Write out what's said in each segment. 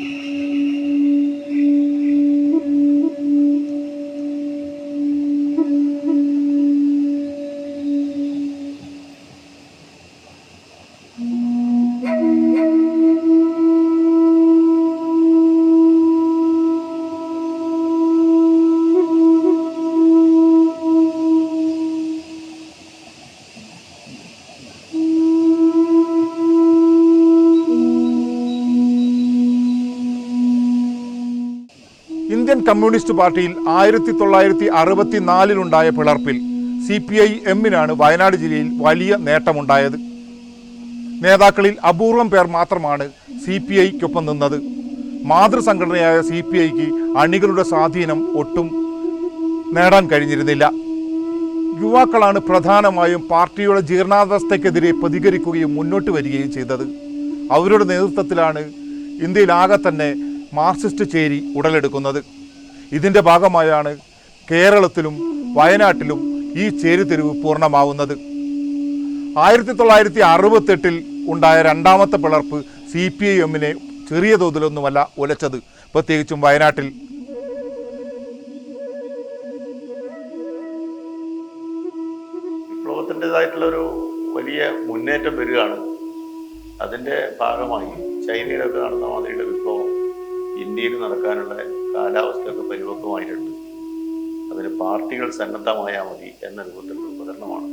you. Indian communist പാർട്ടിയിൽ ആയിരത്തി തൊള്ളായിരത്തി അറുപത്തിനാലിലുണ്ടായ പിളർപ്പിൽ സി പി ഐ എമ്മിനാണ് വയനാട് ജില്ലയിൽ വലിയ നേട്ടമുണ്ടായത്. നേതാക്കളിൽ അപൂർവം പേർ മാത്രമാണ് സി പി ഐക്കൊപ്പം നിന്നത്. മാതൃസംഘടനയായ സി പി ഐക്ക് അണികളുടെ സ്വാധീനം ഒട്ടും നേടാൻ കഴിഞ്ഞിരുന്നില്ല. യുവാക്കളാണ് പ്രധാനമായും പാർട്ടിയുടെ ജീർണാവസ്ഥയ്ക്കെതിരെ പ്രതികരിക്കുകയും മുന്നോട്ട് വരികയും ചെയ്തത്. അവരുടെ നേതൃത്വത്തിലാണ് ഇന്ത്യയിലാകെ തന്നെ മാർക്സിസ്റ്റ് ചേരി ഉടലെടുക്കുന്നത്. ഇതിന്റെ ഭാഗമായാണ് കേരളത്തിലും വയനാട്ടിലും ഈ ചേരിതിരിവ് പൂർണമാവുന്നത്. ആയിരത്തി തൊള്ളായിരത്തി അറുപത്തെട്ടിൽ ഉണ്ടായ രണ്ടാമത്തെ പിളർപ്പ് സി പി ഐ എമ്മിനെ ചെറിയ തോതിലൊന്നുമല്ല ഉലച്ചത് പ്രത്യേകിച്ചും വയനാട്ടിൽ. വിപ്ലവത്തിന്റെതായിട്ടുള്ളൊരു വലിയ മുന്നേറ്റം വരികയാണ്. അതിന്റെ ഭാഗമായി ചൈനയിലൊക്കെ നടന്ന മാതിരിയുടെ വിപ്ലവം ഇന്ത്യയിൽ നടക്കാനുള്ള കാലാവസ്ഥയൊക്കെ പരിപക്വമായിട്ടുണ്ട് അതിന് പാർട്ടികൾ സന്നദ്ധമായാൽ മതി എന്ന രൂപത്തിലുള്ള ഉപകരണമാണ്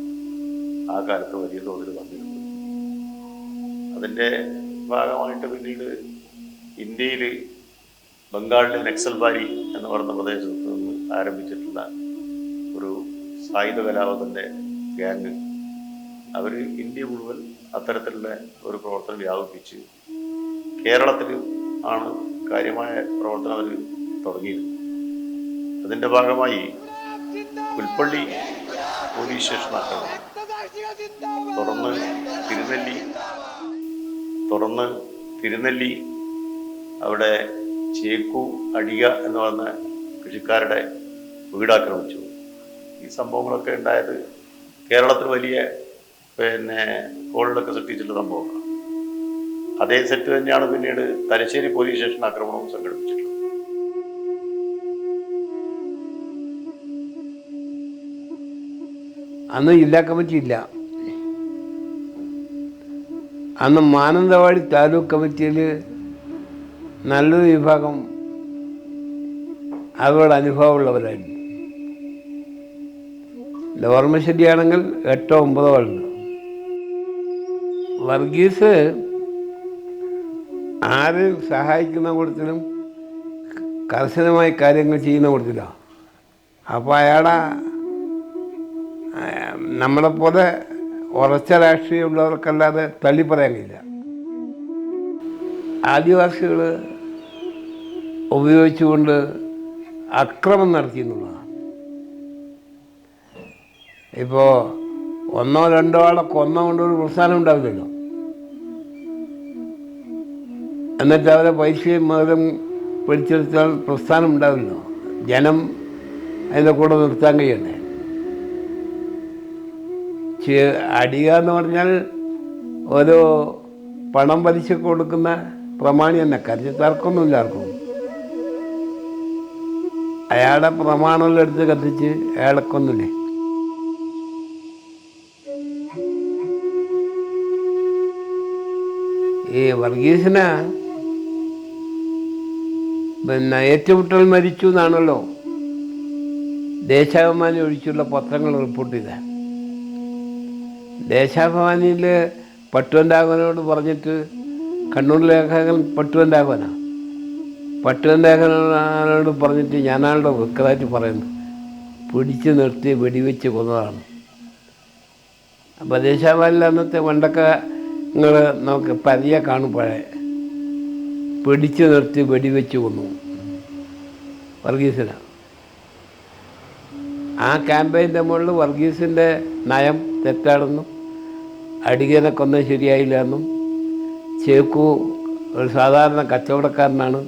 ആ കാലത്ത് വലിയ തോതിൽ വന്നിരുന്നത്. അതിന്റെ ഭാഗമായിട്ട് പിന്നീട് ഇന്ത്യയിൽ ബംഗാളിലെ നക്സൽബാരി എന്ന് പറയുന്ന പ്രദേശത്ത് നിന്ന് ആരംഭിച്ചിട്ടുള്ള ഒരു സായുധ കലാപത്തിന്റെ ഗ്യാങ്. അവർ ഇന്ത്യ മുഴുവൻ അത്തരത്തിലുള്ള ഒരു പ്രവർത്തനം വ്യാപിപ്പിച്ച് കേരളത്തിൽ ആണ് കാര്യമായ പ്രവർത്തനം അവർ തുടങ്ങിയത് അതിന്റെ ഭാഗമായി പുൽപ്പള്ളി പോലീസ് സ്റ്റേഷൻ തുറന്ന് തിരുനെല്ലി തുറന്ന് തിരുനെല്ലി അവിടെ ചേക്കു അടിയ എന്ന് പറഞ്ഞ കൃഷിക്കാരുടെ വീടാക്രമിച്ചു. ഈ സംഭവങ്ങളൊക്കെ ഉണ്ടായത് കേരളത്തിൽ വലിയ പിന്നെ കോളിലൊക്കെ സൃഷ്ടിച്ചിട്ടുള്ള സംഭവങ്ങളാണ്. അതേ സെറ്റ് തന്നെയാണ് പിന്നീട് തലശ്ശേരി പോലീസ് സ്റ്റേഷൻ ആക്രമണവും സംഘടിപ്പിച്ചിട്ടുള്ളത്. അന്ന് ജില്ലാ കമ്മിറ്റി ഇല്ല അന്ന് മാനന്തവാടി താലൂക്ക് കമ്മിറ്റിയിൽ നല്ലൊരു വിഭാഗം അവരുടെ അനുഭവമുള്ളവരായിരുന്നു. എന്റെ ശരിയാണെങ്കിൽ എട്ടോ ഒമ്പതോ ആളുണ്ട്. വർഗീസ് ആരും സഹായിക്കുന്ന കൂട്ടത്തിലും കർശനമായി കാര്യങ്ങൾ ചെയ്യുന്ന കൂട്ടത്തിലാണ് അപ്പോൾ അയാളെ നമ്മളെപ്പോലെ ഉറച്ച രാഷ്ട്രീയമുള്ളവർക്കല്ലാതെ തള്ളി പറയാൻ കഴിയില്ല ആദിവാസികൾ ഉപയോഗിച്ചുകൊണ്ട് അക്രമം നടത്തി എന്നുള്ളതാണ് ഇപ്പോൾ ഒന്നോ രണ്ടോ ആളെ കൊന്നുകൊണ്ട് ഒരു പ്രസ്ഥാനം ഉണ്ടാവില്ലല്ലോ. എന്നിട്ട് അവരെ പൈസയും മതം പിടിച്ചെടുത്താൽ പ്രസ്ഥാനം ഉണ്ടാവില്ലല്ലോ. ജനം അതിന്റെ കൂടെ നിർത്താൻ കഴിയണ്ടേ? അടിക എന്ന് പറഞ്ഞാൽ ഒരു പണം പലിശ കൊടുക്കുന്ന പ്രമാണി തന്നെ. കരുതി തർക്കമൊന്നുമില്ല ആർക്കും. അയാളുടെ പ്രമാണമെല്ലാം എടുത്ത് കത്തിച്ച് അയാളെ ഈ വർഗീസിന് പിന്നെ ഏറ്റുമുട്ടൽ മരിച്ചു എന്നാണല്ലോ ദേശാഭിമാനി ഒഴിച്ചുള്ള പത്രങ്ങൾ റിപ്പോർട്ട് ചെയ്തത്. ദേശാഭിമാനിയിൽ പട്ടുവന്റാകവനോട് പറഞ്ഞിട്ട് കണ്ണൂർ ലേഖകൻ പട്ടുവന്റാകവനാണ് പട്ടുവന്റാകവനോട് പറഞ്ഞിട്ട് ഞാനാളുടെ വ്യക്തമായിട്ട് പറയുന്നു പിടിച്ചു നിർത്തി വെടിവെച്ച് കൊന്നതാണ്. അപ്പോൾ ദേശാഭിമാനിയിൽ അന്നത്തെ പണ്ടൊക്കെ നിങ്ങൾ നമുക്ക് പതിയ കാണുമ്പോഴേ പിടിച്ചു നിർത്തി വെടിവെച്ച് കൊന്നു. വർഗീസിനാണ് ആ ക്യാമ്പയിന്റെ മുകളിൽ വർഗീസിന്റെ നയം തെറ്റാണെന്നും അടികനെ കൊന്ന ശരിയായില്ല എന്നും ചേക്കു ഒരു സാധാരണ കച്ചവടക്കാരനാണ്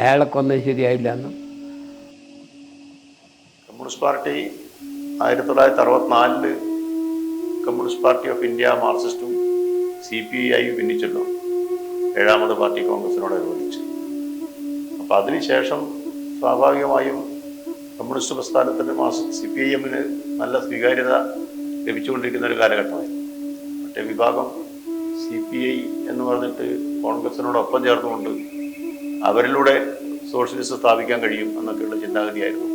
അയാളെ കൊന്ന ശരിയായില്ല എന്നും. കമ്മ്യൂണിസ്റ്റ് പാർട്ടി ആയിരത്തി തൊള്ളായിരത്തി അറുപത്തിനാലിൽ കമ്മ്യൂണിസ്റ്റ് പാർട്ടി ഓഫ് ഇന്ത്യ മാർക്സിസ്റ്റും സി പി ഐ ഭിന്നിച്ചല്ലോ. ഏഴാമത് പാർട്ടി കോൺഗ്രസിനോട് അനുവദിച്ചു. അപ്പം അതിനുശേഷം സ്വാഭാവികമായും കമ്മ്യൂണിസ്റ്റ് പ്രസ്ഥാനത്തിന്റെ മാസം സി പി ഐ എമ്മിന് നല്ല സ്വീകാര്യത ലഭിച്ചുകൊണ്ടിരിക്കുന്ന ഒരു കാലഘട്ടമായിരുന്നു. മറ്റേ വിഭാഗം സി പി ഐ എന്ന് പറഞ്ഞിട്ട് കോൺഗ്രസിനോടൊപ്പം ചേർന്നുകൊണ്ട് അവരിലൂടെ സോഷ്യലിസ്റ്റ് സ്ഥാപിക്കാൻ കഴിയും എന്നൊക്കെയുള്ള ചിന്താഗതിയായിരുന്നു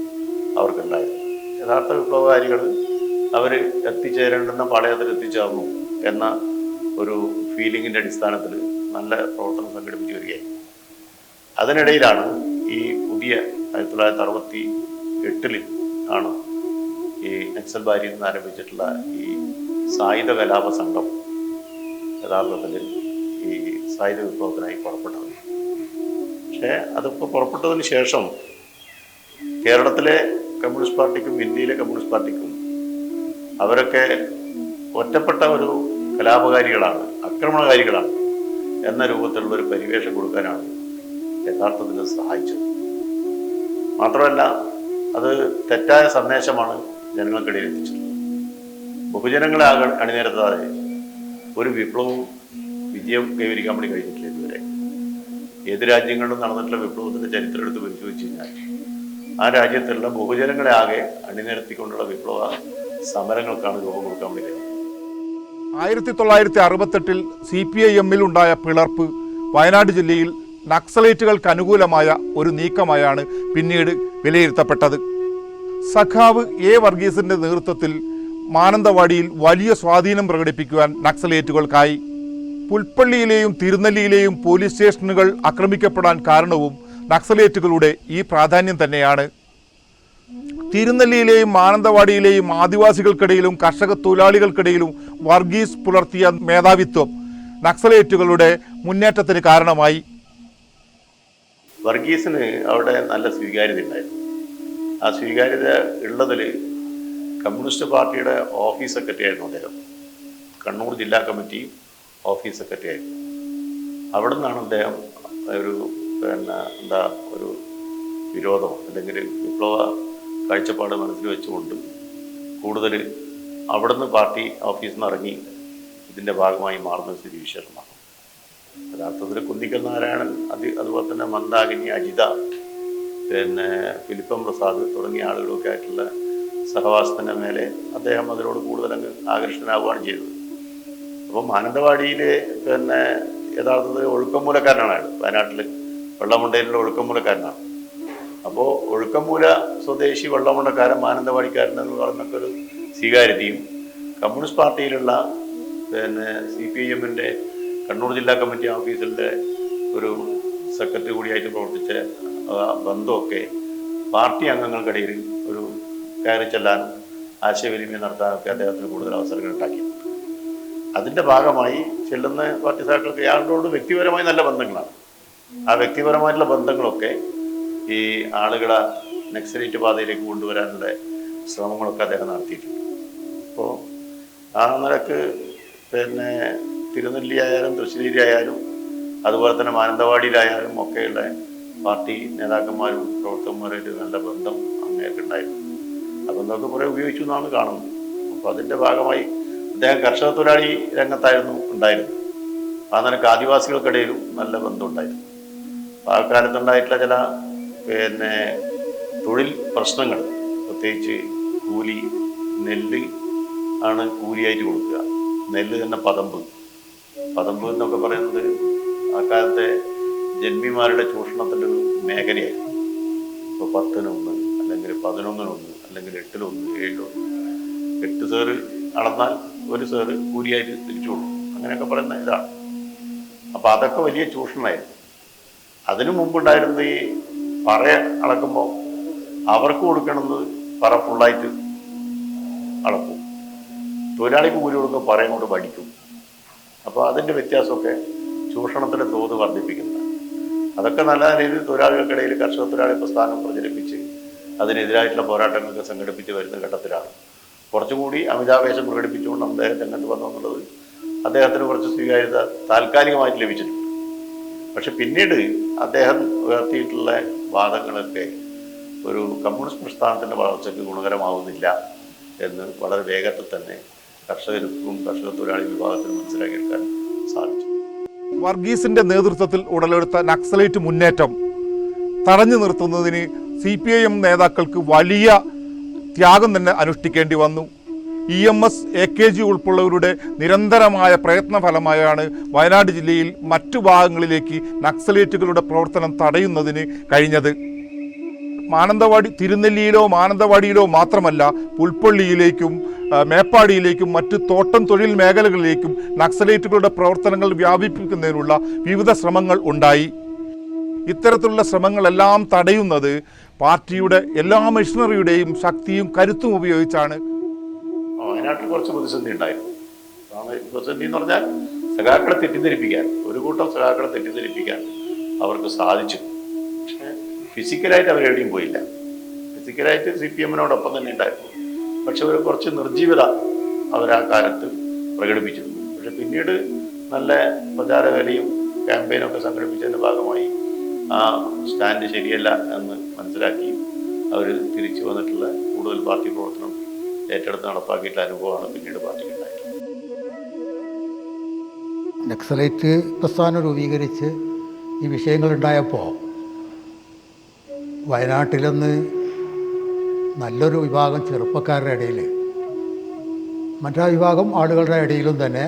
അവർക്കുണ്ടായത് യഥാർത്ഥ വിപ്ലവകാരികൾ അവർ എത്തിച്ചേരേണ്ടുന്ന പാളയത്തിൽ എത്തിച്ചേർന്നു എന്ന ഒരു ഫീലിങ്ങിന്റെ അടിസ്ഥാനത്തിൽ നല്ല പ്രവർത്തനം സംഘടിപ്പിച്ചു വരികയായി അതിനിടയിലാണ് ഈ പുതിയ ആയിരത്തി തൊള്ളായിരത്തി അറുപത്തി എട്ടിൽ ആണ് ഈ നക്സൽ ബാരിയിൽ നിന്ന് ആരംഭിച്ചിട്ടുള്ള ഈ സായുധ കലാപ സംഘം യഥാർത്ഥത്തിൽ ഈ സായുധ വിപ്ലവത്തിനായി പുറപ്പെട്ടത്. പക്ഷേ അതിപ്പോൾ പുറപ്പെട്ടതിന് ശേഷം കേരളത്തിലെ കമ്മ്യൂണിസ്റ്റ് പാർട്ടിക്കും ഇന്ത്യയിലെ കമ്മ്യൂണിസ്റ്റ് പാർട്ടിക്കും അവരൊക്കെ ഒറ്റപ്പെട്ട ഒരു കലാപകാരികളാണ് ആക്രമണകാരികളാണ് എന്ന രൂപത്തിലുള്ള ഒരു പരിവേഷം കൊടുക്കാനാണ് യഥാർത്ഥത്തിൽ സഹായിച്ചത്. മാത്രമല്ല അത് തെറ്റായ സന്ദേശമാണ് ജനങ്ങൾക്കിടയിൽ എത്തിച്ചത്. ബഹുജനങ്ങളെ അണിനിരത്താതെ ഒരു വിപ്ലവവും വിജയം കൈവരിക്കാൻ വേണ്ടി കഴിഞ്ഞിട്ടില്ല ഇതുവരെ. ഏത് രാജ്യങ്ങളിലും നടന്നിട്ടുള്ള വിപ്ലവത്തിന്റെ ചരിത്രം എടുത്ത് പരിശോധിച്ച് കഴിഞ്ഞാൽ ആ രാജ്യത്തുള്ള ബഹുജനങ്ങളെ ആകെ അണിനിരത്തിക്കൊണ്ടുള്ള വിപ്ലവ സമരങ്ങൾക്കാണ് രൂപം കൊടുക്കാൻ വേണ്ടി കഴിഞ്ഞത്. ആയിരത്തി തൊള്ളായിരത്തി അറുപത്തെട്ടിൽ സി പി ഐ എമ്മിൽ ഉണ്ടായ പിളർപ്പ് വയനാട് ജില്ലയിൽ നക്സലേറ്റുകൾക്ക് അനുകൂലമായ ഒരു നീക്കമായാണ് പിന്നീട് വിലയിരുത്തപ്പെട്ടത്. സഖാവ് എ. വർഗീസിന്റെ നേതൃത്വത്തിൽ മാനന്തവാടിയിൽ വലിയ സ്വാധീനം പ്രകടിപ്പിക്കുവാൻ നക്സലേറ്റുകൾക്കായി. പുൽപ്പള്ളിയിലെയും തിരുനെല്ലിയിലെയും പോലീസ് സ്റ്റേഷനുകൾ ആക്രമിക്കപ്പെടാൻ കാരണവും നക്സലേറ്റുകളുടെ ഈ പ്രാധാന്യം തന്നെയാണ്. തിരുനെല്ലിയിലെയും മാനന്തവാടിയിലെയും ആദിവാസികൾക്കിടയിലും കർഷക തൊഴിലാളികൾക്കിടയിലും വർഗീസ് പുലർത്തിയ മേധാവിത്വം നക്സലേറ്റുകളുടെ മുന്നേറ്റത്തിന് കാരണമായി. വർഗീസിന് അവിടെ നല്ല സ്വീകാര്യത ഉണ്ടായിരുന്നു. ആ സ്വീകാര്യത ഉള്ളതിൽ കമ്മ്യൂണിസ്റ്റ് പാർട്ടിയുടെ ഓഫീസ് സെക്രട്ടറി ആയിരുന്നു അദ്ദേഹം. കണ്ണൂർ ജില്ലാ കമ്മിറ്റി ഓഫീസ് സെക്രട്ടറി ആയിരുന്നു അവിടെ നിന്നാണ് അദ്ദേഹം ഒരു പിന്നെ എന്താ ഒരു വിരോധം അല്ലെങ്കിൽ വിപ്ലവ കാഴ്ചപ്പാട് മനസ്സിൽ വെച്ചുകൊണ്ട് കൂടുതൽ അവിടുന്ന് പാർട്ടി ഓഫീസിൽ നിന്ന് ഇറങ്ങി ഇതിന്റെ ഭാഗമായി മാറുന്ന സ്ഥിതിവിശേഷമാണ് യഥാർത്ഥത്തിൽ കുന്തിക്കൽ നാരായണൻ അതി അതുപോലെ തന്നെ മന്ദാകിനി അജിത പിന്നെ ഫിലിപ്പം പ്രസാദ് തുടങ്ങിയ ആളുകളൊക്കെ ആയിട്ടുള്ള സഹവാസത്തിന്റെ മേലെ അദ്ദേഹം അതിനോട് കൂടുതൽ അങ്ങ് ആകർഷണനാവുകയാണ് ചെയ്തത്. അപ്പോൾ മാനന്തവാടിയിൽ പിന്നെ യഥാർത്ഥത്തിൽ ഒഴുക്കമൂലക്കാരനാണ് അയാൾ. വയനാട്ടിൽ വെള്ളമുണ്ടയിലുള്ള ഒഴുക്കമൂലക്കാരനാണ് അപ്പോൾ ഒഴുക്കമൂല സ്വദേശി വെള്ളമുണ്ടക്കാരൻ മാനന്തവാടിക്കാരൻ എന്ന് പറഞ്ഞൊക്കെ ഒരു സ്വീകാര്യതയും കമ്മ്യൂണിസ്റ്റ് പാർട്ടിയിലുള്ള പിന്നെ സി പി ഐ എമ്മിന്റെ കണ്ണൂർ ജില്ലാ കമ്മിറ്റി ഓഫീസിന്റെ ഒരു സെക്രട്ടറി കൂടിയായിട്ട് പ്രവർത്തിച്ച ബന്ധമൊക്കെ പാർട്ടി അംഗങ്ങൾക്കിടയിൽ ഒരു കയറി ചെല്ലാനും ആശയവിനിമയം നടത്താനൊക്കെ അദ്ദേഹത്തിന് കൂടുതൽ അവസരങ്ങൾ ഉണ്ടാക്കി. അതിന്റെ ഭാഗമായി ചെല്ലുന്ന പാർട്ടി സഹാക്കൾക്ക് ഇയാളോട് വ്യക്തിപരമായി നല്ല ബന്ധങ്ങളാണ്. ആ വ്യക്തിപരമായിട്ടുള്ള ബന്ധങ്ങളൊക്കെ ഈ ആളുകളെ നക്സലേറ്റ് പാതയിലേക്ക് കൊണ്ടുവരാനുള്ള ശ്രമങ്ങളൊക്കെ അദ്ദേഹം നടത്തിയിട്ടുണ്ട്. അപ്പോൾ ആ നിലയ്ക്ക് പിന്നെ തിരുനെല്ലി ആയാലും ആയാലും അതുപോലെ തന്നെ മാനന്തവാടിയിലായാലും ഒക്കെയുള്ള പാർട്ടി നേതാക്കന്മാരും പ്രവർത്തകന്മാരായിട്ട് നല്ല ബന്ധം അങ്ങേക്കുണ്ടായിരുന്നു ആ ബന്ധമൊക്കെ കുറേ ഉപയോഗിച്ചു എന്നാണ് കാണുന്നത്. അപ്പോൾ അതിന്റെ ഭാഗമായി അദ്ദേഹം കർഷക തൊഴിലാളി രംഗത്തായിരുന്നു ഉണ്ടായിരുന്നത്. ആ നിലയ്ക്ക് ആദിവാസികൾക്കിടയിലും നല്ല ബന്ധമുണ്ടായിരുന്നു ആ കാലത്തുണ്ടായിട്ടുള്ള ചില പിന്നെ തൊഴിൽ പ്രശ്നങ്ങൾ പ്രത്യേകിച്ച് കൂലി നെല്ല് ആണ് കൂലിയായിട്ട് കൊടുക്കുക. നെല്ല് തന്നെ പതമ്പ്. പതമ്പ് എന്നൊക്കെ പറയുന്നത് ആ കാലത്തെ ജന്മിമാരുടെ ചൂഷണത്തിന്റെ ഒരു മേഖലയായിരുന്നു. ഇപ്പോൾ പത്തിനൊന്ന് അല്ലെങ്കിൽ പതിനൊന്നിനൊന്ന് അല്ലെങ്കിൽ എട്ടിലൊന്ന് ഏഴിലൊന്ന്. എട്ട് സേറ് അളന്നാൽ ഒരു സേറ് കൂലിയായിട്ട് തിരിച്ചു അങ്ങനെയൊക്കെ പറയുന്ന ഇതാണ്. അപ്പോൾ അതൊക്കെ വലിയ ചൂഷണമായിരുന്നു. അതിനു മുമ്പുണ്ടായിരുന്ന ഈ പറ അളക്കുമ്പോൾ അവർക്ക് കൊടുക്കണമെന്ന് പറ ഫുള്ളായിട്ട് അളക്കും. തൊഴിലാളിക്ക് കൂലി കൊടുക്കുമ്പോൾ പറയും കൊണ്ട് പഠിക്കും. അപ്പോൾ അതിന്റെ വ്യത്യാസമൊക്കെ ചൂഷണത്തിന്റെ തോത് വർദ്ധിപ്പിക്കുന്നത് അതൊക്കെ നല്ല രീതിയിൽ തൊഴിലാളികൾക്കിടയിൽ കർഷക തൊഴിലാളി പ്രസ്ഥാനം പ്രചരിപ്പിച്ച് അതിനെതിരായിട്ടുള്ള പോരാട്ടങ്ങളൊക്കെ സംഘടിപ്പിച്ച് വരുന്ന ഘട്ടത്തിലാണ്. കുറച്ചുകൂടി അമിതാവേശം പ്രകടിപ്പിച്ചുകൊണ്ട് അദ്ദേഹം രംഗത്ത് വന്നു എന്നുള്ളത് അദ്ദേഹത്തിന് കുറച്ച് സ്വീകാര്യത താൽക്കാലികമായിട്ട് ലഭിച്ചിട്ടുണ്ട്. പക്ഷെ പിന്നീട് അദ്ദേഹം ഉയർത്തിയിട്ടുള്ള വാദങ്ങളൊക്കെ ഒരു കമ്മ്യൂണിസ്റ്റ് പ്രസ്ഥാനത്തിന്റെ വളർച്ചയ്ക്ക് ഗുണകരമാവുന്നില്ല എന്ന് വളരെ വേഗത്തിൽ തന്നെ കർഷകർക്കും കർഷക തൊഴിലാളി വിഭാഗത്തിനും മനസ്സിലാക്കിയെടുക്കാൻ സാധിച്ചു. വർഗീസിന്റെ നേതൃത്വത്തിൽ ഉടലെടുത്ത നക്സലൈറ്റ് മുന്നേറ്റം തടഞ്ഞു നിർത്തുന്നതിന് സി പി ഐ എം നേതാക്കൾക്ക് വലിയ ത്യാഗം തന്നെ അനുഷ്ഠിക്കേണ്ടി വന്നു. E M S A K G ഉൾപ്പെടെയുള്ളവരുടെ നിരന്തരമായ പ്രയത്ന ഫലമായാണ് വയനാട് ജില്ലയിൽ മറ്റു ഭാഗങ്ങളിലേക്ക് നക്സലേറ്റുകളുടെ പ്രവർത്തനം തടയുന്നതിന് കഴിഞ്ഞത്. മാനന്തവാടി തിരുനെല്ലിയിലോ മാനന്തവാടിയിലോ മാത്രമല്ല പുൽപ്പള്ളിയിലേക്കും മേപ്പാടിയിലേക്കും മറ്റ് തോട്ടം തൊഴിൽ മേഖലകളിലേക്കും നക്സലേറ്റുകളുടെ പ്രവർത്തനങ്ങൾ വ്യാപിപ്പിക്കുന്നതിനുള്ള വിവിധ ശ്രമങ്ങൾ ഉണ്ടായി. ഇത്തരത്തിലുള്ള ശ്രമങ്ങളെല്ലാം തടയുന്നത് പാർട്ടിയുടെ എല്ലാ മെഷീനറിയുടെയും ശക്തിയും കരുത്തും ഉപയോഗിച്ചാണ്. വയനാട്ടിൽ കുറച്ച് പ്രതിസന്ധി ഉണ്ടായിരുന്നു. പ്രതിസന്ധി എന്ന് പറഞ്ഞാൽ സഖാക്കളെ തെറ്റിദ്ധരിപ്പിക്കാൻ ഒരു കൂട്ടം സഖാക്കളെ തെറ്റിദ്ധരിപ്പിക്കാൻ അവർക്ക് സാധിച്ചു. പക്ഷേ ഫിസിക്കലായിട്ട് അവരെവിടെയും പോയില്ല. ഫിസിക്കലായിട്ട് സി പി എമ്മിനോടൊപ്പം തന്നെ ഉണ്ടായിരുന്നു. പക്ഷെ അവർ കുറച്ച് നിർജീവത അവരാ കാലത്ത് പ്രകടിപ്പിച്ചിരുന്നു. പക്ഷെ പിന്നീട് നല്ല പ്രചാരവേലയും ക്യാമ്പയിനും ഒക്കെ സംഘടിപ്പിച്ചതിന്റെ ഭാഗമായി ആ സ്റ്റാൻഡ് ശരിയല്ല എന്ന് മനസ്സിലാക്കി അവർ തിരിച്ചു വന്നിട്ടുള്ള കൂടുതൽ പാർട്ടി പ്രവർത്തനം ഏറ്റെടുത്ത് നടപ്പാക്കിയിട്ടുള്ള അനുഭവമാണ് പിന്നീട് പാർട്ടിക്ക് നക്സലൈറ്റ് പ്രസ്ഥാനം രൂപീകരിച്ച് ഈ വിഷയങ്ങളുണ്ടായപ്പോൾ വയനാട്ടിലൊന്ന് നല്ലൊരു വിഭാഗം ചെറുപ്പക്കാരുടെ ഇടയിൽ. മറ്റാ വിഭാഗം ആളുകളുടെ ഇടയിലും തന്നെ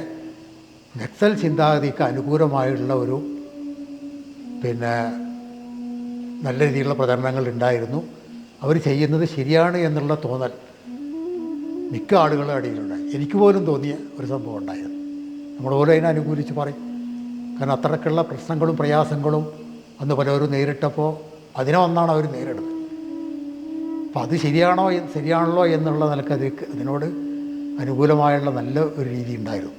നക്സൽ ചിന്താഗതിക്ക് അനുകൂലമായിട്ടുള്ള ഒരു പിന്നെ നല്ല രീതിയിലുള്ള പ്രചരണങ്ങൾ ഉണ്ടായിരുന്നു. അവർ ചെയ്യുന്നത് ശരിയാണ് എന്നുള്ള തോന്നൽ മിക്ക ആളുകളുടെ ഇടയിലുണ്ടായി എനിക്ക് പോലും തോന്നിയ ഒരു സംഭവം ഉണ്ടായിരുന്നു നമ്മൾ പോലും അതിനെ അനുകൂലിച്ച് പറയും. കാരണം അത്രയ്ക്കുള്ള പ്രശ്നങ്ങളും പ്രയാസങ്ങളും അന്ന് പലരും നേരിട്ടപ്പോൾ അതിനെ ഒന്നാണ് അവർ നേരിടുന്നത്. അപ്പം അത് ശരിയാണോ ശരിയാണല്ലോ എന്നുള്ള നിലയ്ക്ക് അത് അതിനോട് അനുകൂലമായുള്ള നല്ല ഒരു രീതി ഉണ്ടായിരുന്നു.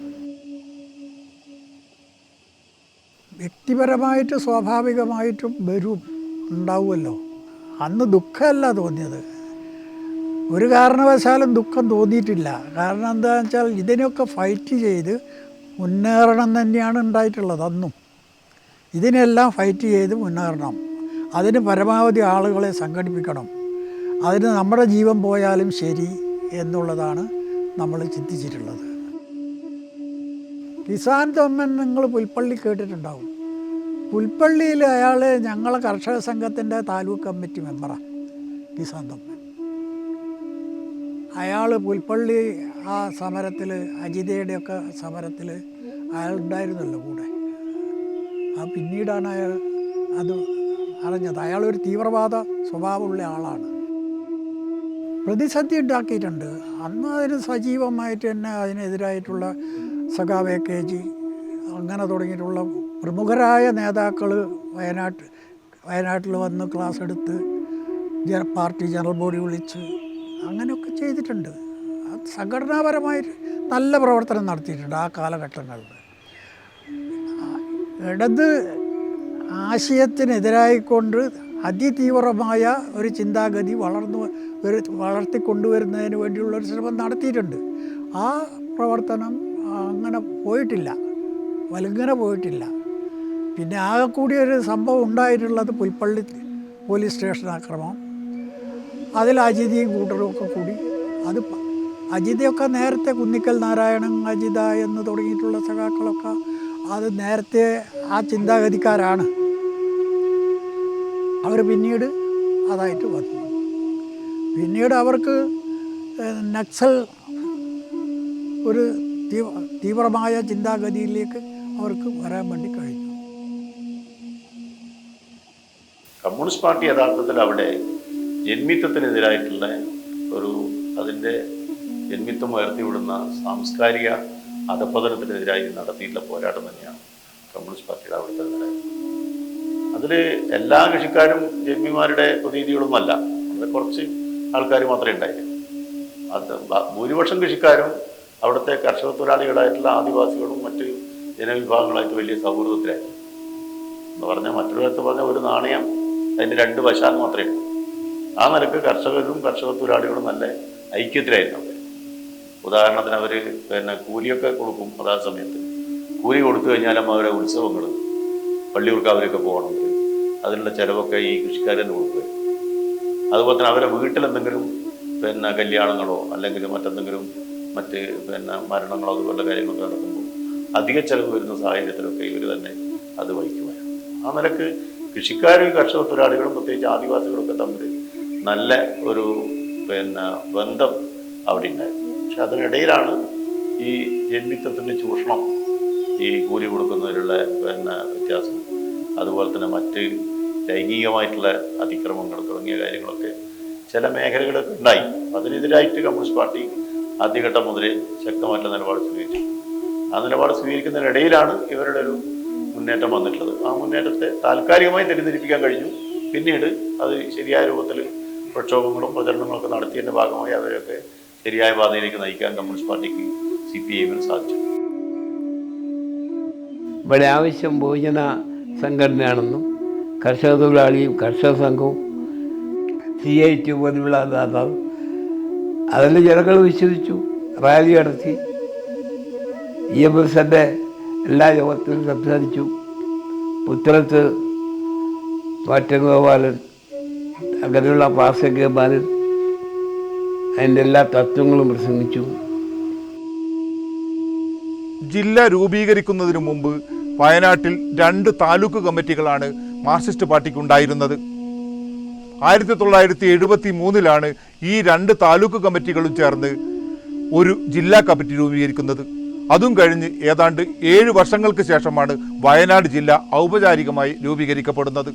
വ്യക്തിപരമായിട്ട് സ്വാഭാവികമായിട്ടും വരും ഉണ്ടാവുമല്ലോ. അന്ന് ദുഃഖമല്ല തോന്നിയത്. ഒരു കാരണവശാലും ദുഃഖം തോന്നിയിട്ടില്ല. കാരണം എന്താണെന്ന് വെച്ചാൽ ഇതിനൊക്കെ ഫൈറ്റ് ചെയ്ത് മുന്നേറണം തന്നെയാണ് ഉണ്ടായിട്ടുള്ളത് അന്നും. ഇതിനെല്ലാം ഫൈറ്റ് ചെയ്ത് മുന്നേറണം. അതിന് പരമാവധി ആളുകളെ സംഘടിപ്പിക്കണം. അതിന് നമ്മുടെ ജീവൻ പോയാലും ശരി എന്നുള്ളതാണ് നമ്മൾ ചിന്തിച്ചിട്ടുള്ളത്. കിസാൻ തൊമ്മൻ നിങ്ങൾ പുൽപ്പള്ളി കേട്ടിട്ടുണ്ടാവും. പുൽപ്പള്ളിയിൽ അയാൾ ഞങ്ങളെ കർഷക സംഘത്തിന്റെ താലൂക്ക് കമ്മിറ്റി മെമ്പറാണ് കിസാൻ തൊമ്മൻ അയാൾ പുൽപ്പള്ളി ആ സമരത്തിൽ അജിതയുടെയൊക്കെ സമരത്തിൽ അയാൾ ഉണ്ടായിരുന്നല്ലോ കൂടെ. ആ പിന്നീടാണ് അയാൾ അത് അറിഞ്ഞത്. അയാളൊരു തീവ്രവാദ സ്വഭാവമുള്ള ആളാണ്. പ്രതിസന്ധി ഉണ്ടാക്കിയിട്ടുണ്ട് അന്ന് അതിന് സജീവമായിട്ട് തന്നെ അതിനെതിരായിട്ടുള്ള സഖാവ് എ കെ ജി അങ്ങനെ തുടങ്ങിയിട്ടുള്ള പ്രമുഖരായ നേതാക്കൾ വയനാട്ട് വയനാട്ടിൽ വന്ന് ക്ലാസ് എടുത്ത് പാർട്ടി ജനറൽ ബോഡി വിളിച്ച് അങ്ങനെയൊക്കെ ചെയ്തിട്ടുണ്ട്. സംഘടനാപരമായിട്ട് നല്ല പ്രവർത്തനം നടത്തിയിട്ടുണ്ട് ആ കാലഘട്ടങ്ങളിൽ. ഇടത് ആശയത്തിനെതിരായിക്കൊണ്ട് അതിതീവ്രമായ ഒരു ചിന്താഗതി വളർന്നു വളർത്തിക്കൊണ്ടുവരുന്നതിന് വേണ്ടിയുള്ള ഒരു ശ്രമം നടത്തിയിട്ടുണ്ട്. ആ പ്രവർത്തനം അങ്ങനെ പോയിട്ടില്ല. വലുങ്ങനെ പോയിട്ടില്ല. പിന്നെ ആകെ കൂടി ഒരു സംഭവം ഉണ്ടായിട്ടുള്ളത് പുൽപ്പള്ളി പോലീസ് സ്റ്റേഷൻ ആക്രമണം അതിൽ അജിതയും കൂട്ടരും ഒക്കെ കൂടി. അത് അജിതയൊക്കെ നേരത്തെ കുന്നിക്കൽ നാരായണൻ അജിത എന്ന് തുടങ്ങിയിട്ടുള്ള സഖാക്കളൊക്കെ അത് നേരത്തെ ആ ചിന്താഗതിക്കാരാണ്. അവർ പിന്നീട് അതായിട്ട് വന്നു. പിന്നീട് അവർക്ക് നക്സൽ ഒരു തീവ്ര- തീവ്രമായ ചിന്താഗതിയിലേക്ക് അവർക്ക് വരാൻ വേണ്ടി കഴിഞ്ഞു. കമ്മ്യൂണിസ്റ്റ് പാർട്ടി യഥാർത്ഥത്തിൽ അവിടെ ജന്മിത്വത്തിനെതിരായിട്ടുള്ള ഒരു അതിന്റെ ജന്മിത്വം ഉയർത്തിവിടുന്ന സാംസ്കാരിക അധപ്പതനത്തിനെതിരായി നടത്തിയിട്ടുള്ള പോരാട്ടം തന്നെയാണ് കമ്മ്യൂണിസ്റ്റ് പാർട്ടിയുടെ അവിടുത്തെ നിലയം അതിൽ എല്ലാ കൃഷിക്കാരും ജന്മിമാരുടെ പ്രതീതികളുമല്ല. അത് കുറച്ച് ആൾക്കാർ മാത്രമേ ഉണ്ടായിരുന്നു അത് ഭൂരിപക്ഷം കൃഷിക്കാരും അവിടുത്തെ കർഷക തൊഴിലാളികളായിട്ടുള്ള ആദിവാസികളും മറ്റ് ജനവിഭാഗങ്ങളായിട്ട് വലിയ സൗഹൃദത്തിലായിരുന്നു. എന്ന് പറഞ്ഞാൽ മറ്റൊരു വിധത്തിൽ പറഞ്ഞാൽ ഒരു നാണയം അതിന്റെ രണ്ട് വശാൽ മാത്രമേ ഉള്ളൂ. ആ നിലയ്ക്ക് കർഷകരും കർഷക തൊഴിലാളികളും നല്ല ഐക്യത്തിലായിരുന്നു അവിടെ. ഉദാഹരണത്തിന് അവർ പിന്നെ കൂലിയൊക്കെ കൊടുക്കും അതാ സമയത്ത്. കൂലി കൊടുത്തു കഴിഞ്ഞാലും അവരെ ഉത്സവങ്ങൾ പള്ളിയൂർക്കാവിലൊക്കെ പോകണമെങ്കിൽ അതിനുള്ള ചിലവൊക്കെ ഈ കൃഷിക്കാരൻ കൊടുക്കുക അതുപോലെ തന്നെ അവരെ വീട്ടിലെന്തെങ്കിലും പിന്നെ കല്യാണങ്ങളോ അല്ലെങ്കിൽ മറ്റെന്തെങ്കിലും മറ്റ് പിന്നെ മരണങ്ങളോ അതുപോലുള്ള കാര്യങ്ങളൊക്കെ നടക്കുമ്പോൾ അധിക ചെലവ് വരുന്ന സാഹചര്യത്തിലൊക്കെ ഇവർ തന്നെ അത് വഹിക്കുമായി ആ നിലയ്ക്ക് കൃഷിക്കാരും കർഷക തൊഴിലാളികളും പ്രത്യേകിച്ച് ആദിവാസികളൊക്കെ തമ്മിൽ നല്ല ഒരു പിന്നെ ബന്ധം അവിടെ ഉണ്ടായിരുന്നു പക്ഷെ അതിനിടയിലാണ് ഈ ജന്മിത്വത്തിന്റെ ചൂഷണം ഈ കൂലി കൊടുക്കുന്നതിലുള്ള പിന്നെ വ്യത്യാസം. അതുപോലെ തന്നെ മറ്റ് ലൈംഗികമായിട്ടുള്ള അതിക്രമങ്ങൾ തുടങ്ങിയ കാര്യങ്ങളൊക്കെ ചില മേഖലകളൊക്കെ ഉണ്ടായി. അതിനെതിരായിട്ട് കമ്മ്യൂണിസ്റ്റ് പാർട്ടി ആദ്യഘട്ടം മുതലേ ശക്തമായിട്ടുള്ള നിലപാട് സ്വീകരിച്ചു. ആ നിലപാട് സ്വീകരിക്കുന്നതിനിടയിലാണ് ഇവരുടെ ഒരു മുന്നേറ്റം വന്നിട്ടുള്ളത്. ആ മുന്നേറ്റത്തെ താൽക്കാലികമായി തെറ്റിദ്ധരിപ്പിക്കാൻ കഴിഞ്ഞു. പിന്നീട് അത് ശരിയായ രൂപത്തിൽ പ്രക്ഷോഭങ്ങളും പ്രചരണങ്ങളൊക്കെ നടത്തിയതിന്റെ ഭാഗമായി അവരെയൊക്കെ ശരിയായ പാതയിലേക്ക് നയിക്കാൻ കമ്മ്യൂണിസ്റ്റ് പാർട്ടിക്ക് സി പി ഐമിന് സാധിച്ചു. ഇവിടെ ആവശ്യം ഭോജന സംഘടനയാണെന്നും കർഷക തൊഴിലാളിയും കർഷക സംഘവും സി ഐ ടി പോലുള്ള നേതാവ് ജനങ്ങൾ വിശ്വസിച്ചു റാലി നടത്തി. ഇ എം എസിന്റെ എല്ലാ യോഗത്തിലും സംസാരിച്ചു. പുത്തലത്ത് മാറ്റഗോപാലൻ അങ്ങനെയുള്ള പാർശ്വകമാരൻ അതിന്റെ എല്ലാ തത്വങ്ങളും പ്രസംഗിച്ചു. ജില്ല രൂപീകരിക്കുന്നതിനു മുമ്പ് വയനാട്ടിൽ രണ്ട് താലൂക്ക് കമ്മിറ്റികളാണ് മാർക്സിസ്റ്റ് പാർട്ടിക്ക് ഉണ്ടായിരുന്നത് ആയിരത്തി തൊള്ളായിരത്തി എഴുപത്തി മൂന്നിലാണ് ഈ രണ്ട് താലൂക്ക് കമ്മിറ്റികളും ചേർന്ന് ഒരു ജില്ലാ കമ്മിറ്റി രൂപീകരിക്കുന്നത്. അതും കഴിഞ്ഞ് ഏതാണ്ട് ഏഴ് വർഷങ്ങൾക്ക് ശേഷമാണ് വയനാട് ജില്ല ഔപചാരികമായി രൂപീകരിക്കപ്പെടുന്നത്.